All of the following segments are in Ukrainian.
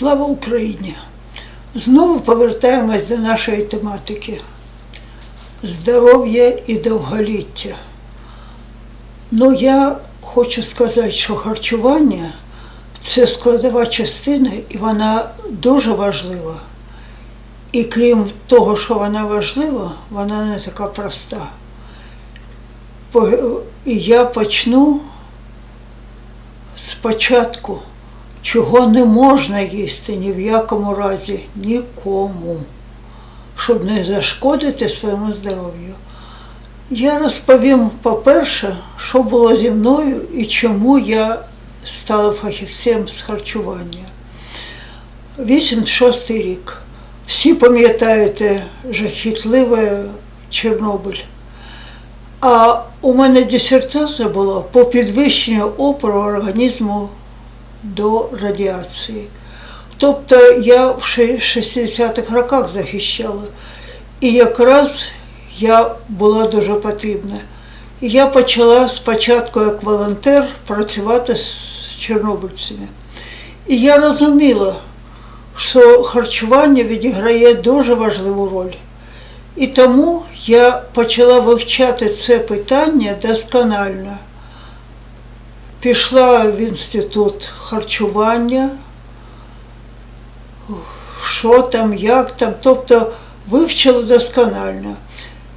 Слава Україні! Знову повертаємось до нашої тематики здоров'я і довголіття. Ну, я хочу сказати, що харчування це складова частина, і вона дуже важлива. І крім того, що вона важлива, вона не така проста. І я почну спочатку, чого не можна їсти ні в якому разі нікому, щоб не зашкодити своєму здоров'ю. Я розповім, по-перше, що було зі мною і чому я стала фахівцем з харчування. 86 рік. Всі пам'ятаєте жахітливий Чорнобиль. А у мене дисертація була по підвищенню опору організму до радіації. Тобто я в 60-х роках захищала. І якраз я була дуже потрібна. І я почала спочатку як волонтер працювати з чорнобильцями. І я розуміла, що харчування відіграє дуже важливу роль. І тому я почала вивчати це питання досконально. Пішла в інститут харчування, що там, як там, тобто вивчила досконально.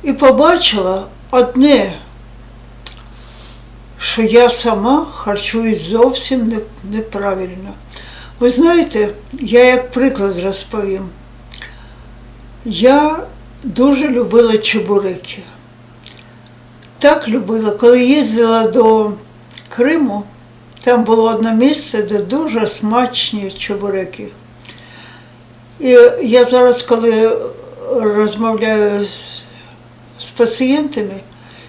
І побачила одне, що я сама харчуюсь зовсім неправильно. Ви знаєте, я як приклад розповім. Я дуже любила чебуреки. Так любила, коли їздила до Криму, там було одне місце, де дуже смачні чебуреки. І я зараз, коли розмовляю з, пацієнтами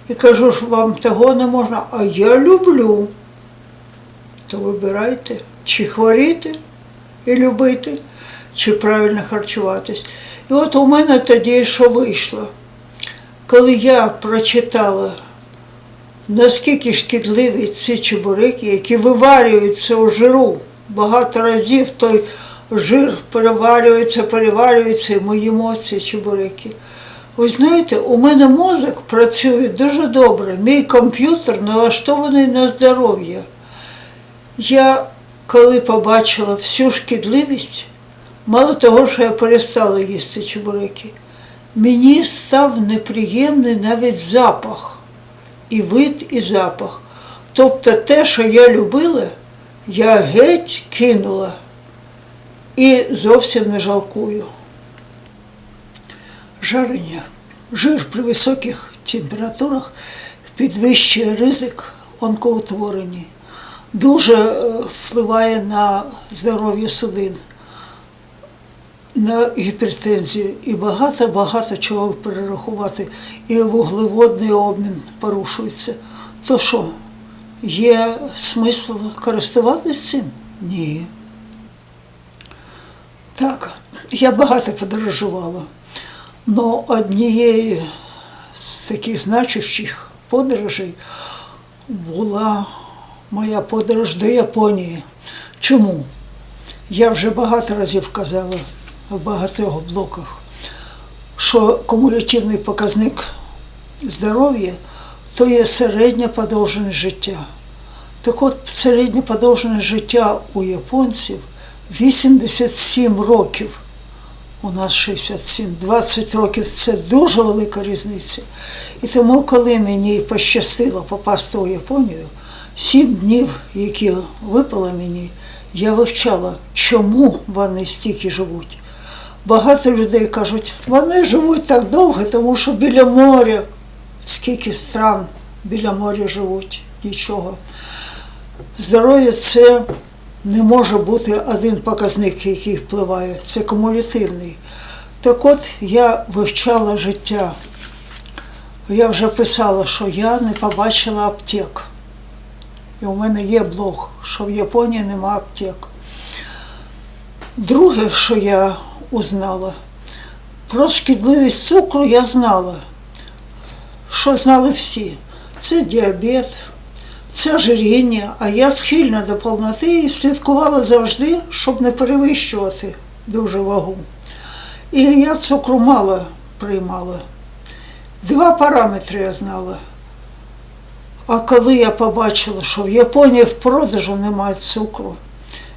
і кажу, що вам того не можна, а я люблю, то вибирайте, чи хворіти і любити, чи правильно харчуватись. І от у мене тоді що вийшло. Коли я прочитала, наскільки шкідливі ці чебуреки, які виварюються у жиру багато разів, той жир переварюється, переварюється, і ми їмо ці чебуреки. Ви знаєте, у мене мозок працює дуже добре, мій комп'ютер налаштований на здоров'я. Я, коли побачила всю шкідливість, мало того, що я перестала їсти чебуреки, мені став неприємний навіть запах, і вид, і запах. Тобто те, що я любила, я геть кинула і зовсім не жалкую. Жарення. Жир при високих температурах підвищує ризик онкоутворення. Дуже е, впливає на здоров'я судин, на гіпертензію і багато-багато чого перерахувати. І вуглеводний обмін порушується. То що, є смисл користуватися цим? Ні. Так, я багато подорожувала. Но однією з таких значущих подорожей була моя подорож до Японії. Чому? Я вже багато разів казала в багатьох блоках, що кумулятивний показник здоров'я то є середня подовженість життя. Так от середня подовженість життя у японців 87 років. У нас 67, 20 років це дуже велика різниця. І тому, коли мені пощастило попасти у Японію, сім днів, які випало мені, я вивчала, чому вони стільки живуть. Багато людей кажуть, вони живуть так довго, тому що біля моря, скільки стран біля моря живуть, нічого. Здоров'я це не може бути один показник, який впливає, це кумулятивний. Так от я вивчала життя. Я вже писала, що я не побачила аптек. І у мене є блог, що в Японії нема аптек. Друге, що я узнала, про шкідливість цукру я знала, що знали всі. Це діабет, це ожиріння, а я схильна до повноти і слідкувала завжди, щоб не перевищувати дуже вагу. І я цукру мало приймала. Два параметри я знала. А коли я побачила, що в Японії в продажу немає цукру,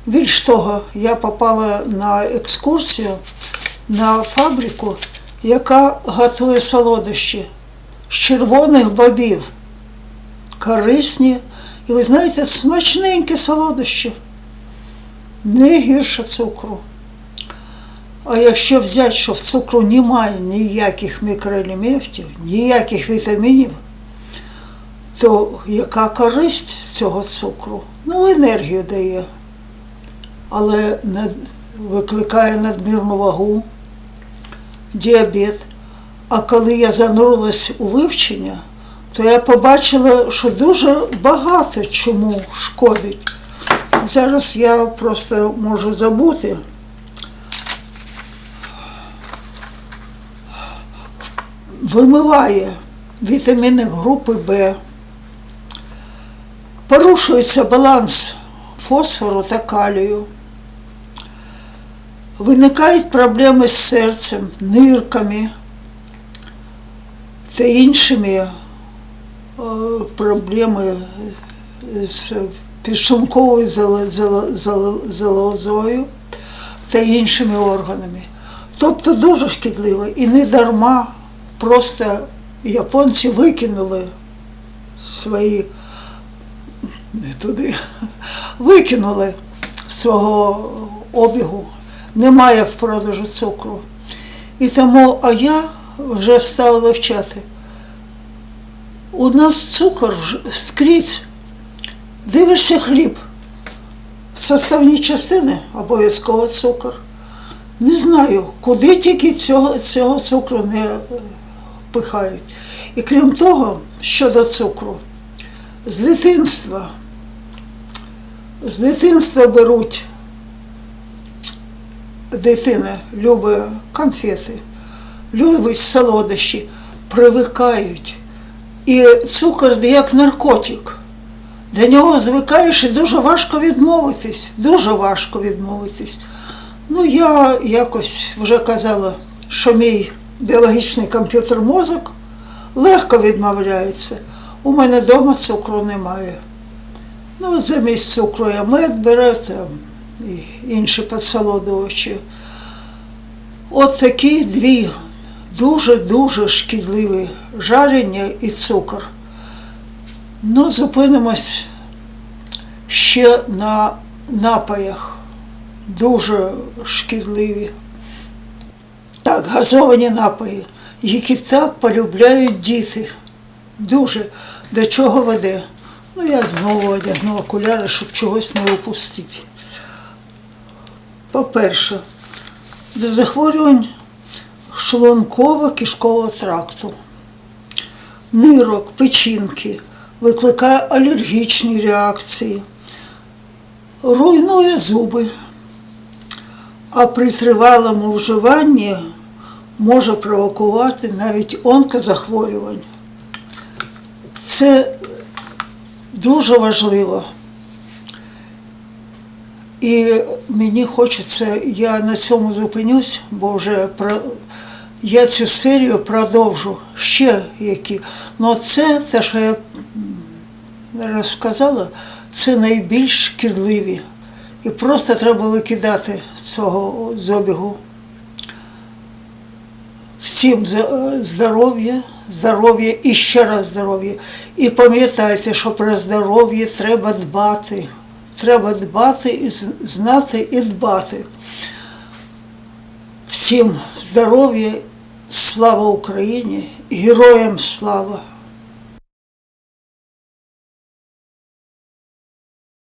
більш того, я попала на екскурсію на фабрику, яка готує солодощі з червоних бобів. Корисні. І ви знаєте, смачненькі солодощі. Не гірше цукру. А якщо взяти, що в цукру немає ніяких мікроелементів, ніяких вітамінів, то яка користь з цього цукру? Ну, енергію дає, але не викликає надмірну вагу, діабет. А коли я занурилась у вивчення, то я побачила, що дуже багато чому шкодить. Зараз я просто можу забути. Вимиває вітаміни групи Б, порушується баланс фосфору та калію, виникають проблеми з серцем, нирками та іншими е, проблеми з зало- залозою та іншими органами. Тобто дуже шкідливо і не дарма просто японці викинули свої не туди, викинули свого обігу. Немає в продажу цукру. І тому, а я вже стала вивчати. У нас цукор скрізь. Дивишся хліб. Составні частини обов'язково цукор. Не знаю, куди тільки цього, цього цукру не е, пихають. І крім того, щодо цукру, з дитинства, з дитинства беруть дитина любить конфети, любить солодощі, привикають. І цукор як наркотик. До нього звикаєш і дуже важко відмовитись, дуже важко відмовитись. Ну, я якось вже казала, що мій біологічний комп'ютер мозок легко відмовляється. У мене вдома цукру немає. Ну, замість цукру я мед беру там і інші підсолодувачі. От такі дві дуже-дуже шкідливі жарення і цукор. Ну, зупинимось ще на напоях. Дуже шкідливі. Так, газовані напої, які так полюбляють діти. Дуже до чого веде. Ну, я знову одягну окуляри, щоб чогось не упустити. По-перше, до захворювань шлунково-кишкового тракту, нирок, печінки, викликає алергічні реакції, руйнує зуби, а при тривалому вживанні може провокувати навіть онкозахворювання. Це дуже важливо. І мені хочеться, я на цьому зупинюсь, бо вже про, я цю серію продовжу ще які. Ну це те, що я розказала, це найбільш шкідливі. І просто треба викидати цього з обігу. Всім здоров'я, здоров'я і ще раз здоров'я. І пам'ятайте, що про здоров'я треба дбати. Треба дбати і знати і дбати. Всім здоров'я, слава Україні, героям слава!